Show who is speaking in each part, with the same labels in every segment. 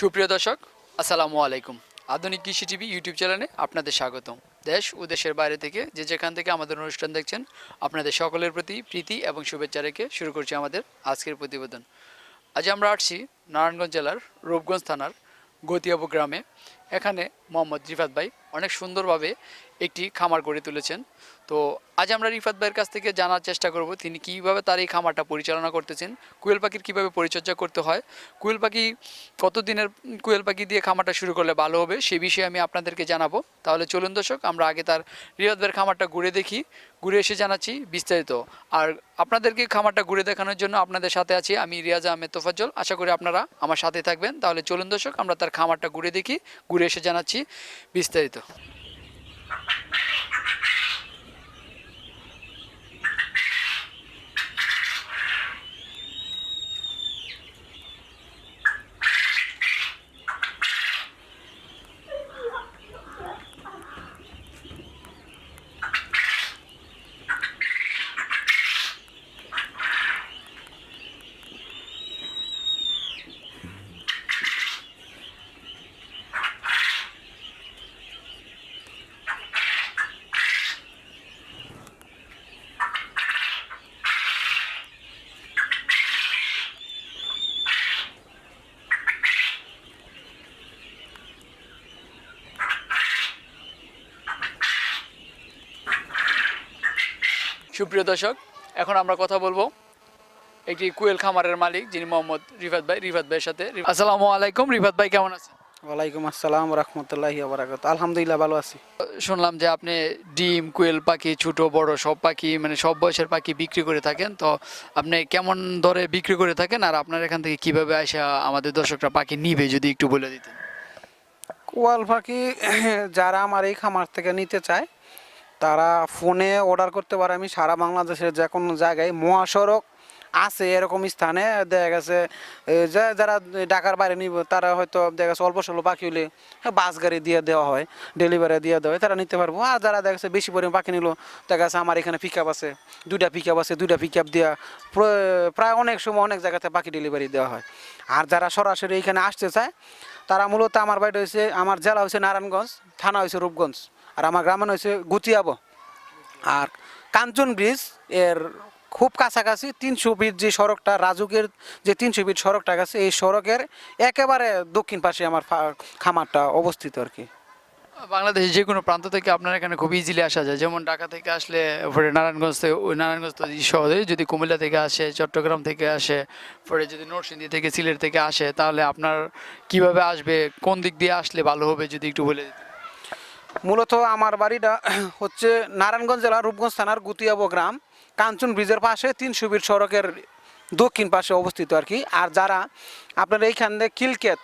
Speaker 1: সুপ্রিয় দর্শক, আসসালামু আলাইকুম। আধুনিক কৃষি টিভি ইউটিউব চ্যানেলে আপনাদের স্বাগতম। দেশ ও দেশের বাইরে থেকে যে যেখান থেকে আমাদের অনুষ্ঠান দেখছেন, আপনাদের সকলের প্রতি প্রীতি এবং শুভেচ্ছা রেখে শুরু করছি আমাদের আজকের প্রতিবেদন। আজ আমরা আসছি নারায়ণগঞ্জ জেলার রূপগঞ্জ থানার গতিয়াবু গ্রামে। এখানে মোহাম্মদ রিফাত ভাই অনেক সুন্দরভাবে একটি খামার গড়ে তুলেছেন। তো আজ আমরা রিফাত ভাইয়ের কাছ থেকে জানার চেষ্টা করব, তিনি কীভাবে তার এই খামারটা পরিচালনা করতেছেন, কুয়েল পাখির কীভাবে পরিচর্যা করতে হয়, কুয়েল পাখি কতদিনের, কুয়েল পাখি দিয়ে খামারটা শুরু করলে ভালো হবে, সে বিষয়ে আমি আপনাদেরকে জানাব। তাহলে চলুন দর্শক, আমরা আগে তার রিফাত ভাইয়ের খামারটা ঘুরে দেখি, ঘুরে এসে জানাচ্ছি বিস্তারিত। আর আপনাদেরকে খামারটা ঘুরে দেখানোর জন্য আপনাদের সাথে আছি আমি রিয়াজ আহমেদ তোফাজ্জল। আশা করি আপনারা আমার সাথে থাকবেন। তাহলে চলুন দর্শক, আমরা তার খামারটা ঘুরে দেখি, ঘুরে এসে জানাচ্ছি বিস্তারিত। সুপ্রিয় দর্শক এখন আমরা কথা বলব একটি কুয়েল খামারের মালিক যিনি মোহাম্মদ রিফাত ভাই রিফাত ভাইয়ের সাথে। আসসালামু আলাইকুম রিফাত ভাই কেমন আছেন?
Speaker 2: ওয়ালাইকুম আসসালাম রহমতুল্লাহি বারাকাত আলহামদুলিল্লাহ ভালো আছি।
Speaker 1: শুনলাম যে আপনি ডিম কুয়েল পাখি ছোট বড় সব পাখি মানে সব বয়সের পাখি বিক্রি করে থাকেন। তো আপনি কেমন দরে বিক্রি করে থাকেন আর আপনার এখান থেকে কীভাবে আসা আমাদের দর্শকরা পাখি নিবে যদি একটু বলে দিতেন?
Speaker 2: কোয়াল পাখি যারা আমার এই খামার থেকে নিতে চায় তারা ফোনে অর্ডার করতে পারে। আমি সারা বাংলাদেশের যে কোনো জায়গায় মহাসড়ক আছে এরকম স্থানে দেখা গেছে যারা ঢাকার বাইরে নিব, তারা হয়তো দেখা গেছে অল্প স্বল্প পাখি হলে বাস গাড়ি দিয়ে দেওয়া হয় ডেলিভারি দিয়ে দেওয়া হয়, তারা নিতে পারব। আর যারা দেখা গেছে বেশি পরিমাণ পাখি নিল, দেখা গেছে আমার এখানে পিক আপ আছে, দুইটা পিক আছে, দুইটা পিক আপ দেওয়া প্রায় অনেক সময় অনেক জায়গাতে পাখি ডেলিভারি দেওয়া হয়। আর যারা সরাসরি এখানে আসতে চায়, তারা মূলত আমার বাড়ি হয়েছে আমার জেলা হয়েছে নারায়ণগঞ্জ, থানা হয়েছে রূপগঞ্জ। আর আমার গ্রামে হয়েছে গুতিয়াবো। আর কাঞ্চন ব্রিজের খুব কাছাকাছি তিনশো ফিট যে সড়কটা, রাজুকের যে তিনশো ফিট সড়কটা গেছে, এই সড়কের একেবারে দক্ষিণ পাশে আমার খামারটা অবস্থিত আর কি।
Speaker 1: বাংলাদেশের যে কোনো প্রান্ত থেকে আপনার এখানে খুব ইজিলি আসা যায়। যেমন ঢাকা থেকে আসলে পরে নারায়ণগঞ্জ থেকে নারায়ণগঞ্জ শহরে যদি কুমিল্লা থেকে আসে, চট্টগ্রাম থেকে আসে পরে যদি নরসিংদী থেকে সিলেট থেকে আসে, তাহলে আপনার কীভাবে আসবে, কোন দিক দিয়ে আসলে ভালো হবে যদি একটু বলে দিতেন?
Speaker 2: মূলত আমার বাড়িটা হচ্ছে নারায়ণগঞ্জ জেলার রূপগঞ্জ থানার গুতিয়াবো গ্রাম। কাঞ্চন ব্রিজের পাশে তিনশো ফিট সড়কের দক্ষিণ পাশে অবস্থিত আর কি। আর যারা আপনার এইখান থেকে কিলকেত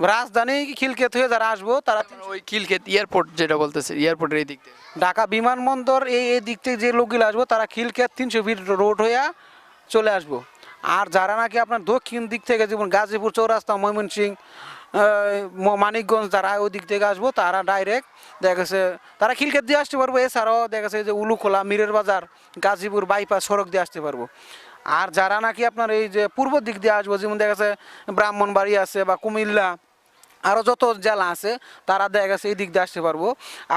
Speaker 2: রাজধানী কিলকেত হয়ে যারা আসব তারা
Speaker 1: ওই কিলকেত এয়ারপোর্ট যেটা বলতেছে এয়ারপোর্টের এই দিক দিয়ে।
Speaker 2: ঢাকা বিমানবন্দর এই এই দিক থেকে যে লোকগুলো আসব তারা খিলক্ষেত তিনশো ফিট রোড হইয়া চলে আসব। আর যারা নাকি আপনার দক্ষিণ দিক থেকে যেমন গাজীপুর চৌরাস্তা ময়মনসিং মানিকগঞ্জ যারা ওই দিক থেকে আসব, তারা ডাইরেক্ট দেখা গেছে, তারা খিলক্ষেত দিয়ে আসতে পারব। এছাড়াও দেখা গেছে যে উলুখোলা, মিরের বাজার, গাজীপুর বাইপাস সড়ক দিয়ে আসতে পারব। আর যারা নাকি আপনার এই যে পূর্ব দিক দিয়ে আসব, যেমন দেখা ব্রাহ্মণবাড়ি আছে বা কুমিল্লা আরও যত জেলা আছে তারা দেখা গেছে এই দিক দিয়ে আসতে পারব।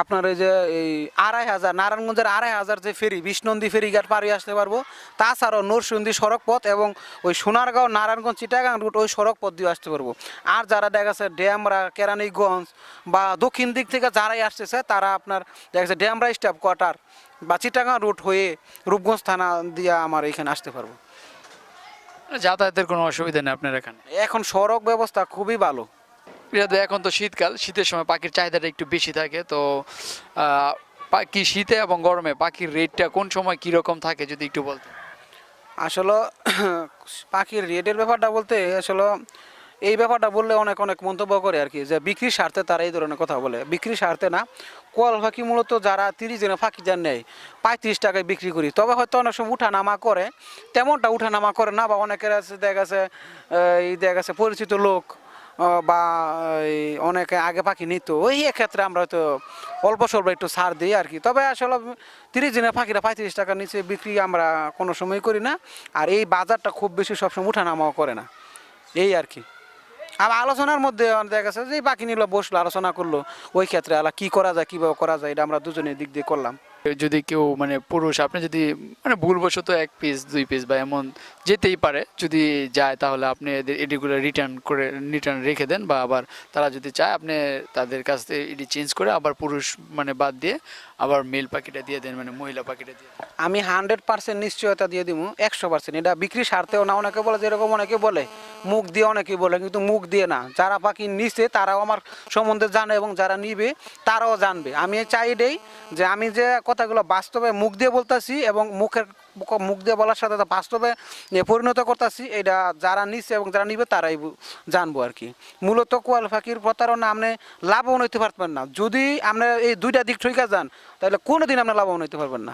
Speaker 2: আপনার এই যে এই আড়াই হাজার নারায়ণগঞ্জের আড়াই হাজার যে ফেরি বিষ্ণন্দী ফেরিঘাট পাড়ি আসতে পারব। তাছাড়াও নরসিংদী সড়ক পথ এবং ওই সোনারগাঁও নারায়ণগঞ্জ চিটাগাং রুট ওই সড়ক পথ দিয়ে আসতে পারব। আর যারা দেখা গেছে ড্যামরা কেরানীগঞ্জ বা দক্ষিণ দিক থেকে যারাই আসতেছে তারা আপনার দেখা গেছে ড্যামরা স্টাফ কোয়ার্টার বা চিটাগাং রুট হয়ে রূপগঞ্জ থানা দিয়ে আমার এখানে আসতে পারব।
Speaker 1: যাতায়াতের কোনো অসুবিধা নেই আপনার এখানে?
Speaker 2: এখন সড়ক ব্যবস্থা খুবই ভালো।
Speaker 1: বিরাট এখন তো শীতকাল। শীতের সময় পাখির চাহিদাটা একটু বেশি থাকে, তো পাখি শীতে এবং গরমে পাখির রেটটা কোন সময় কীরকম থাকে, যদি একটু বলতেন?
Speaker 2: আসলে পাখির রেটের ব্যাপারটা বলতে, আসলে এই ব্যাপারটা বললে অনেক অনেক মন্তব্য করে আর কি, যে বিক্রির স্বার্থে তারা এই ধরনের কথা বলে। বিক্রির স্বার্থে না, কোয়াল পাখি মূলত যারা তিরিশ দিনে পাখি যান নেয়, পঁয়ত্রিশ টাকায় বিক্রি করি। তবে হয়তো অনেক সময় উঠানামা করে, তেমনটা উঠানামা করে না, বা অনেকের আছে, দেখা গেছে এই দেখা গেছে পরিচিত লোক বা অনেকে আগে পাখি নিত, ওই ক্ষেত্রে আমরা হয়তো অল্প স্বল্প একটু ছাড় দিই আর কি। তবে আসলে তিরিশ দিনের পাখিরা পঁয়ত্রিশ টাকার নিচে বিক্রি আমরা কোনো সময় করি না, আর এই বাজারটা খুব বেশি সবসময় উঠানামাও করে না, এই আর কি। আর আলোচনার মধ্যে দেখা গেছে যে পাখি নিল, বসল, আলোচনা করল, ওই ক্ষেত্রে আলা কী করা যায়, কীভাবে করা যায়, এটা আমরা দুজনের দিক দিয়ে করলাম।
Speaker 1: যদি কেউ মানে পুরুষ, আপনি যদি মানে ভুলবশত এক পিস দুই পিস বা এমন যেতেই পারে, যদি যায় তাহলে আপনি এদের এটিগুলো রিটার্ন করে রিটার্ন রেখে দেন বা আবার তারা যদি চায়, আপনি তাদের কাছ থেকে এটি চেঞ্জ করে আবার পুরুষ মানে বাদ দিয়ে আবার মেল পাখিটা দিয়ে দেন মানে মহিলা পাখিটা দিয়ে
Speaker 2: আমি হান্ড্রেড পার্সেন্ট নিশ্চয়তা দিয়ে দিব একশো পার্সেন্ট এটা বিক্রি স্বার্থেও না, অনেকে বলে, যেরকম অনেকে বলে, মুখ দিয়ে অনেকে বলে, কিন্তু মুখ দিয়ে না। যারা পাখি নিচ্ছে তারাও আমার সম্বন্ধে জানে এবং যারা নিবে, তারাও জানবে। আমি চাই এটাই যে, আমি যে কথাগুলো বাস্তবে মুখ দিয়ে বলতেছি এবং মুখের মুখ দিয়ে বলার সাথে বাস্তবে পরিণত করতেছি। এটা যারা নিচ্ছে এবং যারা নিবে তারাই জানব আর কি। মূলত কোয়াল ফাঁকির প্রতারণা আপনি লাভবান হইতে পারবেন না। যদি আপনার এই দুইটা দিক ঠিক যান, তাহলে কোনো দিন আপনি লাভবান হইতে পারবেন না।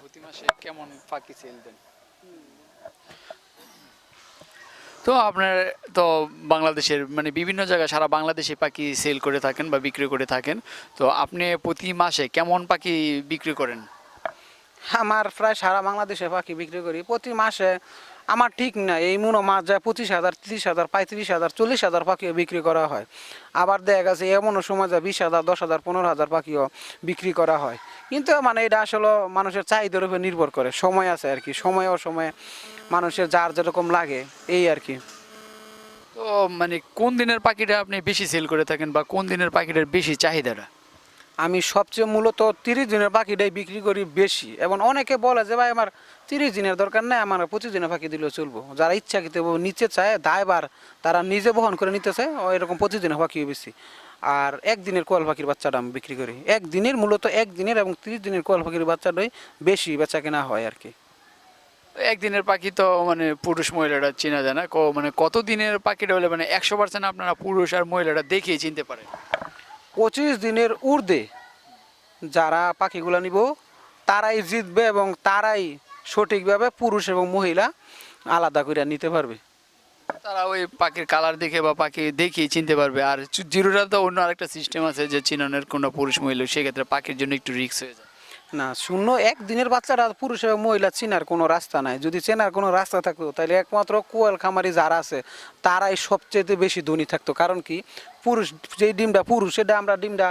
Speaker 1: প্রতি মাসে কেমন ফাঁকি সেল দেন? তো আপনার, তো বাংলাদেশের মানে বিভিন্ন জায়গায় সারা বাংলাদেশে পাখি সেল করে থাকেন বা বিক্রি করে থাকেন। তো আপনি প্রতি মাসে কেমন পাখি বিক্রি করেন?
Speaker 2: আমার প্রায় সারা বাংলাদেশে পাখি বিক্রি করি। প্রতি মাসে আমার ঠিক না এই মনে মাছ যায় পঁচিশ হাজার, তিরিশ হাজার, পঁয়ত্রিশ হাজার, চল্লিশ হাজার পাখিও বিক্রি করা হয়। আবার দেখা গেছে এমনও সময় যায় বিশ হাজার, দশ হাজার, পনেরো হাজার পাখিও বিক্রি করা হয়। কিন্তু মানে এটা আসলে মানুষের চাহিদার উপর নির্ভর করে, সময় আছে আর কি, সময় ও সময়ে মানুষের যার যেরকম লাগে, এই আর কি।
Speaker 1: তো মানে কোন দিনের পাখিটা আপনি বেশি সেল করে থাকেন বা কোন দিনের পাখিটার বেশি চাহিদাটা?
Speaker 2: আমি সবচেয়ে মূলত তিরিশ দিনের পাখিটাই বিক্রি করি বেশি। এবং অনেকে বলে যে, ভাই, আমার তিরিশ দিনের দরকার নেই, আমার পঁচিশ দিনের পাখি দিলেও চলবো। যারা ইচ্ছাকৃত নিচে চায় দায়বার তারা নিজে বহন করে নিতে চায় এরকম পঁচিশ দিনের পাখি বেশি। আর একদিনের কোয়াল পাখির বাচ্চাটা আমি বিক্রি করি। একদিনের, মূলত একদিনের এবং তিরিশ দিনের কোয়াল পাখির বাচ্চাটাই বেশি বেচা কেনা হয় আর কি।
Speaker 1: একদিনের পাখি তো মানে পুরুষ মহিলাটা চেনা যায় না মানে কত দিনের পাখিটা হলে মানে একশো পার্সেন্ট আপনারা পুরুষ আর মহিলাটা দেখেই চিনতে পারেন?
Speaker 2: পঁচিশ দিনের ঊর্ধ্বে যারা পাখিগুলো নিব, তারাই জিতবে এবং তারাই সঠিকভাবে পুরুষ এবং মহিলা আলাদা করে নিতে পারবে।
Speaker 1: তারা ওই পাখির কালার দেখে বা পাখি দেখিয়ে চিনতে পারবে। আর জিরোটা তো অন্য আরেকটা সিস্টেম আছে যে চিনানের কোনো পুরুষ মহিলা, সেক্ষেত্রে পাখির জন্য একটু রিক্স হয়ে যায়।
Speaker 2: না শূন্য এক দিনের বাচ্চারা পুরুষ এবং মহিলা চেনার কোনো রাস্তা নাই। যদি চেনার কোনো রাস্তা থাকতো তাহলে একমাত্র কোয়াল খামারি যারা আছে তারাই সবচেয়ে বেশি ধনী থাকতো। কারণ কি? পুরুষ যেই ডিমটা পুরুষ সেটা আমরা ডিমটা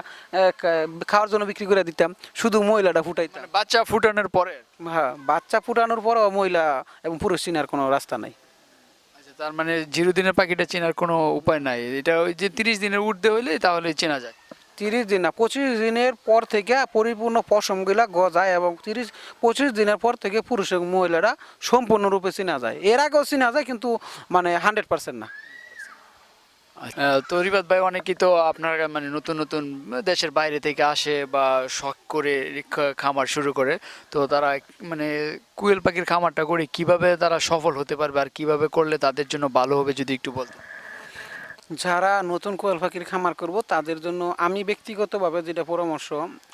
Speaker 2: খাওয়ার জন্য বিক্রি করে দিতাম শুধু মহিলাটা ফুটাইতাম।
Speaker 1: মানে বাচ্চা ফুটানোর পরে?
Speaker 2: হ্যাঁ বাচ্চা ফুটানোর পরও মহিলা এবং পুরুষ চেনার কোনো রাস্তা নাই।
Speaker 1: আচ্ছা তার মানে জিরো দিনের পাখিটা চেনার কোনো উপায় নাই। এটা ওই যে তিরিশ দিনের ঊর্ধ্বে হইলে তাহলে চেনা যায়।
Speaker 2: তিরিশ দিন না পঁচিশ দিনের পর থেকে পরিপূর্ণ পশমগুলা গজায় এবং তিরিশ পঁচিশ দিনের পর থেকে পুরুষ এবং মহিলারা সম্পূর্ণরূপে চেনা যায়। এর আগেও চেনা যায় কিন্তু মানে হান্ড্রেড পার্সেন্ট না।
Speaker 1: আহ, তো রিবাদ ভাই অনেকেই তো আপনার মানে নতুন নতুন দেশের বাইরে থেকে আসে বা শখ করে খামার শুরু করে তো তারা মানে কুয়েল পাখির খামারটা করে কীভাবে তারা সফল হতে পারবে আর কীভাবে করলে তাদের জন্য ভালো হবে যদি একটু বলতেন?
Speaker 2: যারা নতুন কোয়াল পাখির খামার করব, তাদের জন্য আমি ব্যক্তিগতভাবে যেটা পরামর্শ,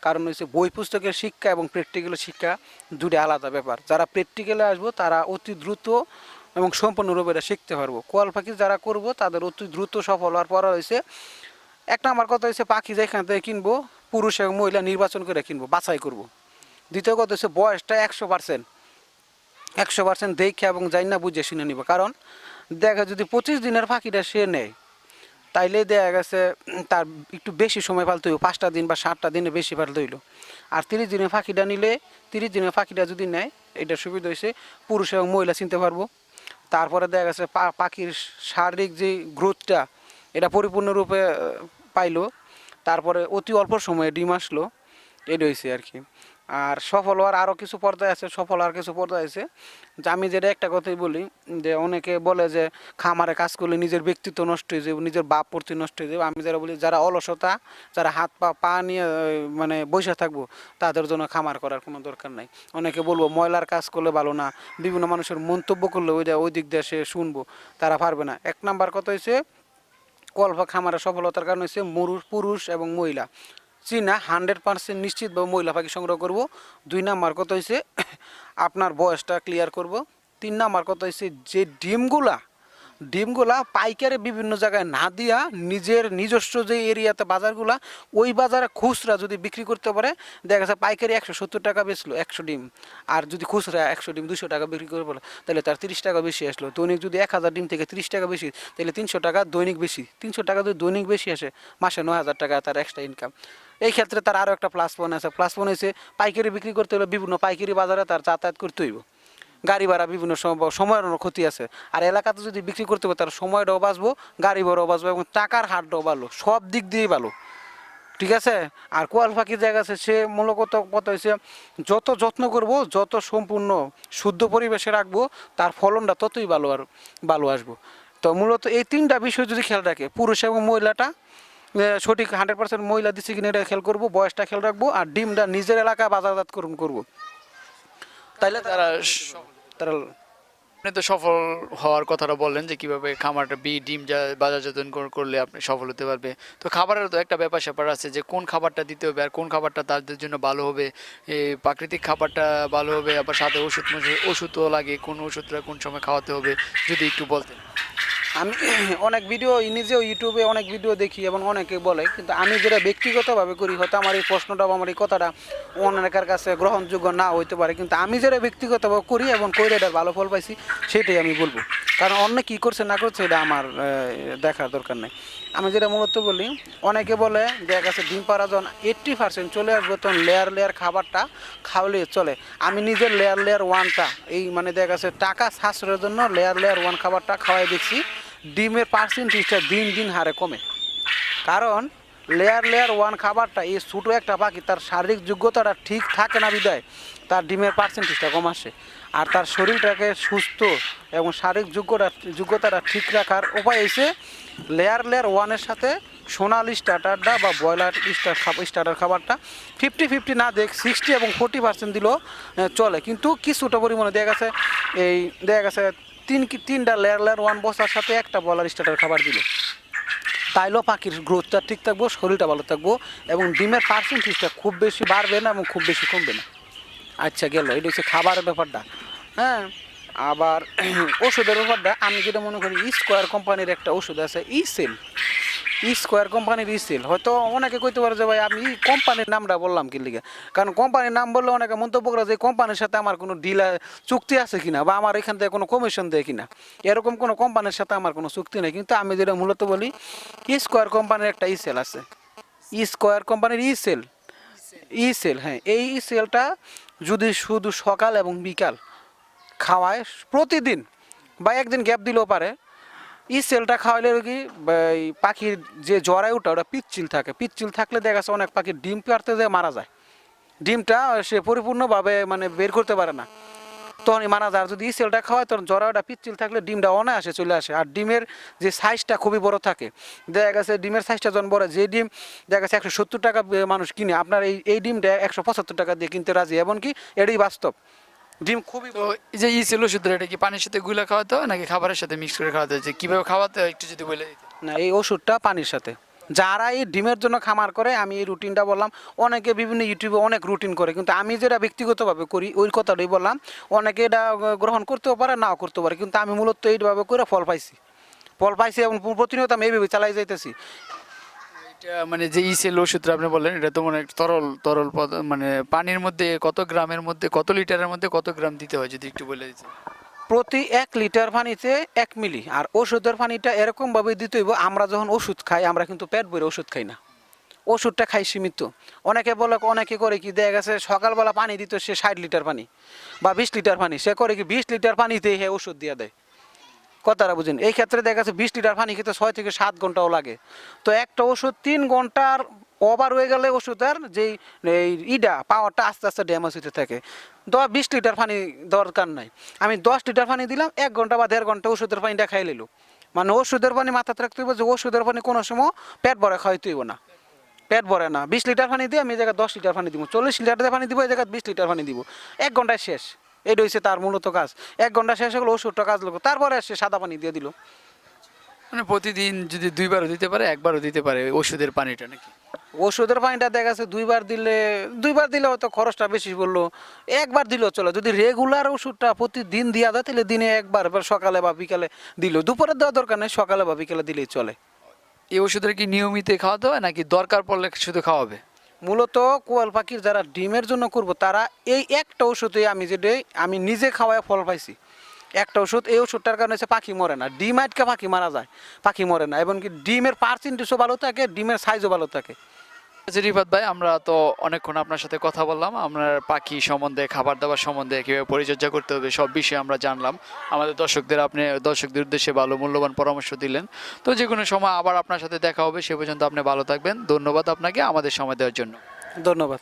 Speaker 2: কারণ হচ্ছে বই পুস্তকের শিক্ষা এবং প্র্যাকটিক্যাল শিক্ষা দুটি আলাদা ব্যাপার। যারা প্র্যাকটিক্যালে আসব, তারা অতি দ্রুত এবং সম্পূর্ণরূপে এটা শিখতে পারব। কোয়াল পাখি যারা করব, তাদের অতি দ্রুত সফল হওয়ার পর হয়েছে একটা আমার কথা হচ্ছে পাখি যেখান থেকে কিনবো, পুরুষ এবং মহিলা নির্বাচন করে কিনবো, বাছাই করব। দ্বিতীয় কথা হচ্ছে বয়সটা একশো পার্সেন্ট একশো পার্সেন্ট দেখে এবং যাই না বুঝে শুনে নিব। কারণ দেখা যদি পঁচিশ দিনের পাখিটা সে নেয় তাইলে দেখা গেছে তার একটু বেশি সময় পালতে হইব, পাঁচটা দিন বা সাতটা দিনে বেশি পালতে হইল। আর তিরিশ দিনের পাখিটা নিলে, তিরিশ দিনের পাখিটা যদি নেয় এটা সুবিধা হয়েছে পুরুষ এবং মহিলা চিনতে পারব। তারপরে দেখা গেছে পাখির শারীরিক যে গ্রোথটা, এটা পরিপূর্ণরূপে পাইলো। তারপরে অতি অল্প সময়ে ডিম আসলো এটা হয়েছে আর কি। আর সফল হওয়ার আরও কিছু পর্যায়ে আছে, সফল হওয়ার কিছু পর্যায়ে আছে। যে আমি যেটা একটা কথাই বলি, যে অনেকে বলে যে খামারে কাজ করলে নিজের ব্যক্তিত্ব নষ্ট হয়ে যাবে, নিজের বাপ প্রতি নষ্ট হয়ে যাবে। আমি যারা বলি, যারা অলসতা, যারা হাত পা পা নিয়ে মানে বসে থাকব, তাদের জন্য খামার করার কোনো দরকার নাই। অনেকে বলব, ময়লার কাজ করলে ভালো না, বিভিন্ন মানুষের মন্তব্য করলে ওইটা ওই দিক দিয়ে সে শুনব, তারা পারবে না। এক নাম্বার কথা হয়েছে কল্প খামারের সফলতার কারণ হচ্ছে মরুষ পুরুষ এবং মহিলা। চীনা হান্ড্রেড পার্সেন্ট নিশ্চিতভাবে মহিলা পাখি সংগ্রহ করব। দুই নাম্বার কথা হয়েছে আপনার বয়সটা ক্লিয়ার করব। তিন নাম্বার কথা হয়েছে যে ডিমগুলা ডিমগুলা পাইকারে বিভিন্ন জায়গায় না দিয়া নিজের নিজস্ব যে এরিয়াতে বাজারগুলা, ওই বাজারে খুচরা যদি বিক্রি করতে পারে, দেখা যাচ্ছে পাইকারি একশো সত্তর টাকা বেচলো একশো ডিম। আর যদি খুচরা একশো ডিম দুশো টাকা বিক্রি করে বলে, তাহলে তার তিরিশ টাকা বেশি আসলো। দৈনিক যদি এক হাজার ডিম থেকে তিরিশ টাকা বেশি, তাহলে তিনশো টাকা দৈনিক বেশি। তিনশো টাকা যদি দৈনিক বেশি আসে, মাসে নয় হাজার টাকা তার এক্সট্রা ইনকাম এই ক্ষেত্রে তার আরও একটা প্লাস পয়েন্ট আছে। প্লাস পয়েন্ট হয়েছে পাইকারি বিক্রি করতে হলে বিভিন্ন পাইকারি বাজারে তার যাতায়াত করতে হইব। গাড়ি ভাড়া বিভিন্ন সময় সময়ের ক্ষতি আছে। আর এলাকাতে যদি বিক্রি করতে হবে তার সময়টাও বাঁচবো, গাড়ি ভাড়াও বাঁচবো এবং টাকার হারটাও ভালো সব দিক দিয়েই ভালো ঠিক আছে? আর কোয়াল পাখির জায়গা আছে, সে মূলত কথা হয়েছে যত যত্ন করব, যত সম্পূর্ণ শুদ্ধ পরিবেশে রাখব, তার ফলনটা ততই ভালো আর ভালো আসব। তো মূলত এই তিনটা বিষয় যদি খেয়াল রাখে, পুরুষ এবং মহিলাটা সঠিক হান্ড্রেড পার্সেন্ট মহিলা দিচ্ছে কিনা এটা খেয়াল করব বয়সটা খেয়াল রাখব আর ডিমটা নিজের এলাকায় বাজারজাতকরণ করব। তাইলে
Speaker 1: তারা
Speaker 2: তারা
Speaker 1: আপনি তো সফল হওয়ার কথাটা বললেন যে কীভাবে খামারটা বি ডিম যা বাজারজাতন কর- করলে আপনি সফল হতে পারবে। তো খাবারের তো একটা ব্যাপার স্যাপার আছে যে কোন খাবারটা দিতে হবে আর কোন খাবারটা তাদের জন্য ভালো হবে। এই প্রাকৃতিক খাবারটা ভালো হবে আবার সাথে ওষুধ ওষুধও লাগে কোন ওষুধটা কোন সময় খাওয়াতে হবে যদি একটু বলতেন।
Speaker 2: আমি অনেক ভিডিও নিজেও ইউটিউবে অনেক ভিডিও দেখি এবং অনেকে বলে, কিন্তু আমি যেটা ব্যক্তিগতভাবে করি হয়তো আমার এই প্রশ্নটা বা আমার এই কথাটা অনেকের কাছে গ্রহণযোগ্য না হইতে পারে, কিন্তু আমি যেটা ব্যক্তিগতভাবে করি এবং করে এটার ভালো ফল পাইছি, সেটাই আমি বলব। কারণ অন্য কী করছে, না করছে, এটা আমার দেখার দরকার নেই। আমি যেটা মূলত বলি, অনেকে বলে দেখা গেছে ডিম যখন এইট্টি পার্সেন্ট চলে আসবে, তখন লেয়ার লেয়ার খাবারটা খাওয়ালে চলে। আমি নিজের লেয়ার লেয়ার ওয়ানটা এই মানে দেখা গেছে টাকা সাশ্রয়ের জন্য লেয়ার লেয়ার ওয়ান খাবারটা খাওয়াই দেখছি। ডিমের পার্সেন্টেজটা দিন দিন হারে কমে। কারণ লেয়ার লেয়ার ওয়ান খাবারটা, এই ছোটো একটা পাখি, তার শারীরিক যোগ্যতাটা ঠিক থাকে না বিদায়, তার ডিমের পার্সেন্টেজটা কম আসে। আর তার শরীরটাকে সুস্থ এবং শারীরিক যোগ্যতা, যোগ্যতাটা ঠিক রাখার উপায় এসে লেয়ার লেয়ার ওয়ানের সাথে সোনালি স্টার্টারটা বা ব্রয়লার স্টার স্টার্টার খাবারটা ফিফটি ফিফটি না দেখ সিক্সটি এবং ফোর্টি পার্সেন্ট দিলেও চলে। কিন্তু কিছুটা পরিমাণে দেখা গেছে, এই, দেখা গেছে তিন কি তিনটা লেয়ার লেয়ার ওয়ান বসার সাথে একটা বলার স্টার্টার খাবার দিলে। তাইলেও পাখির গ্রোথটা ঠিক থাকব, শরীরটা ভালো থাকব এবং ডিমের পার্সেন্টেজটা খুব বেশি বাড়বে না এবং খুব বেশি কমবে না। আচ্ছা গেল। এটা হচ্ছে খাবারের ব্যাপারটা। হ্যাঁ আবার ওষুধের ব্যাপারটা। আমি যেটা মনে করি স্কোয়ার কোম্পানির একটা ওষুধ আছে ই সেল স্কোয়ার কোম্পানির সেল হয়তো অনেকে কইতে পারে যে ভাই, আমি কোম্পানির নামটা বললাম কি লিগে? কারণ কোম্পানির নাম বললে অনেকে মন্তব্য করে যে কোম্পানির সাথে আমার কোনো ডিল চুক্তি আছে কিনা বা আমার এখান থেকে কোনো কমিশন দেয় কিনা। এরকম কোনো কোম্পানির সাথে আমার কোনো চুক্তি নেই। কিন্তু আমি যেটা মূলত বলি স্কোয়ার কোম্পানির একটা ই সেল আছে। ই স্কোয়ার কোম্পানির ই সেল। ই সেল হ্যাঁ এই ই সেলটা যদি শুধু সকাল এবং বিকাল খাওয়ায় প্রতিদিন বা একদিন গ্যাপ দিলেও পারে ই সেলটা খাওয়ালে কি পাখির যে জরায় ওঠা ওটা পিচ্ছিল থাকে। পিচ্ছিল থাকলে দেখা যাচ্ছে অনেক পাখি ডিম পারতে যায় মারা যায়। ডিমটা সে পরিপূর্ণভাবে মানে বের করতে পারে না। তখনই মারা যায়। যদি ই সেলটা খাওয়ায়, তখন জরাটা পিচ্ছিল থাকলে ডিমটা অনায়াসে চলে আসে। আর ডিমের যে সাইজটা খুবই বড় থাকে। দেখা গেছে ডিমের সাইজটা যখন বড়, যে ডিম দেখা গেছে একশো সত্তর টাকা মানুষ কিনে, আপনার এই এই ডিমটা একশো পঁচাত্তর টাকা দিয়ে কিনতে রাজি। এমনকি এটাই বাস্তব। ডিম খুবই
Speaker 1: তো এই যে ই সেল ওষুধটা এটা কি পানির সাথে গুলা খাওয়াতে হয় নাকি খাবারের সাথে মিক্স করে খাওয়াতে হয়? যে কীভাবে খাওয়াতে হয় একটু যদি বলে
Speaker 2: না এই ওষুধটা পানির সাথে। যারা এই ডিমের জন্য খামার করে আমি এই রুটিনটা বললাম অনেকে বিভিন্ন ইউটিউবে অনেক রুটিন করে কিন্তু আমি যেটা ব্যক্তিগতভাবে করি ওই কথাটাই বললাম অনেকে এটা গ্রহণ করতেও পারে নাও করতে পারে কিন্তু আমি মূলত এইভাবে করে ফল পাইছি। ফল পাইছি এবং প্রতিনিয়ত আমি এইভাবে চালাই যাইতেছি।
Speaker 1: মানে যে ইসেল সেল ওষুধটা আপনি বললেন, এটা তো মানে তরল তরল মানে পানির মধ্যে কত গ্রামের মধ্যে, কত লিটারের মধ্যে কত গ্রাম দিতে হয়, যদি একটু বলে দিতেন?
Speaker 2: প্রতি এক লিটার পানিতে এক মিলি, আর ওষুধের পানিটা এরকমভাবে দিতে হইব, আমরা যখন ওষুধ খাই, আমরা কিন্তু পেট ভরে ওষুধ খাই না। ওষুধটা খাই সীমিত। অনেকে বলে, অনেকে করে কি, দেখা গেছে সকালবেলা পানি দিত সে ষাট লিটার পানি বা বিশ লিটার পানি, সে করে কি বিশ লিটার পানিতে হে ওষুধ দিয়ে দেয়। কথাটা বুঝেন। এই ক্ষেত্রে দেখা যাচ্ছে বিশ লিটার পানি খেতে ছয় থেকে সাত ঘন্টাও লাগে। তো একটা ওষুধ তিন ঘণ্টার ওভার হয়ে গেলে ওষুধের যেই, এই ইডা, পাওয়ারটা আস্তে আস্তে ড্যামেজ হতে থাকে। দশ বিশ লিটার পানি দরকার নাই। আমি দশ লিটার পানি দিলাম, এক ঘণ্টা বা দেড় ঘণ্টা ওষুধের পানিটা খাই নিল মানে ওষুধের পানি মাথাতে রাখতে হইব যে ওষুধের পানি কোনো সময় পেট ভরে খাওয়াইতে হইব না। পেট ভরে না। বিশ লিটার পানি দিয়ে আমি এই জায়গায় দশ লিটার পানি দিব, চল্লিশ লিটার পানি দিব, এই জায়গায় বিশ লিটার পানি দিব। এক ঘন্টায় শেষ। এটা হয়েছে তার মূলত কাজ। এক ঘণ্টা শেষ হলো ওষুধটা কাজ লাগল। তারপরে সে সাদা পানি দিয়ে দিল।
Speaker 1: মানে প্রতিদিন যদি দুইবারও দিতে পারে একবারও দিতে পারে ওষুধের পানিটা নাকি?
Speaker 2: ওষুধের পানিটা দেখা যাচ্ছে দুইবার দিলে দুইবার দিলে হয়তো খরচটা বেশি পড়ল একবার দিলেও চলে। যদি রেগুলার ওষুধটা প্রতিদিন দেওয়া যায় তাহলে দিনে একবার এবার সকালে বা বিকালে দিল। দুপুরে দেওয়া দরকার নেই সকালে বা বিকালে দিলেই চলে।
Speaker 1: এই ওষুধের কি নিয়মিত খাওয়াতে হয় নাকি দরকার পড়লে শুধু খাওয়াবে?
Speaker 2: মূলত কোয়াল পাখির যারা ডিমের জন্য করব, তারা এই একটা ওষুধে আমি যেটা, আমি নিজে খাওয়ায় ফল পাইছি। একটা ওষুধ, এই ওষুধটার কারণে হচ্ছে পাখি মরে না। ডিম আটকে পাখি মারা যায়, পাখি মরে না। এবং কি ডিমের পার্সেন্টেজও ভালো থাকে, ডিমের সাইজও ভালো থাকে।
Speaker 1: রিফাত ভাই, আমরা তো অনেকক্ষণ আপনার সাথে কথা বললাম। আপনার পাখি সম্বন্ধে, খাবার দাবার সম্বন্ধে কীভাবে পরিচর্যা করতে হবে সব বিষয়ে আমরা জানলাম। আমাদের দর্শকদের আপনি, দর্শকদের উদ্দেশ্যে ভালো মূল্যবান পরামর্শ দিলেন। তো যে কোনো সময় আবার আপনার সাথে দেখা হবে, সে পর্যন্ত আপনি ভালো থাকবেন। ধন্যবাদ আপনাকে আমাদের সময় দেওয়ার জন্য।
Speaker 2: ধন্যবাদ।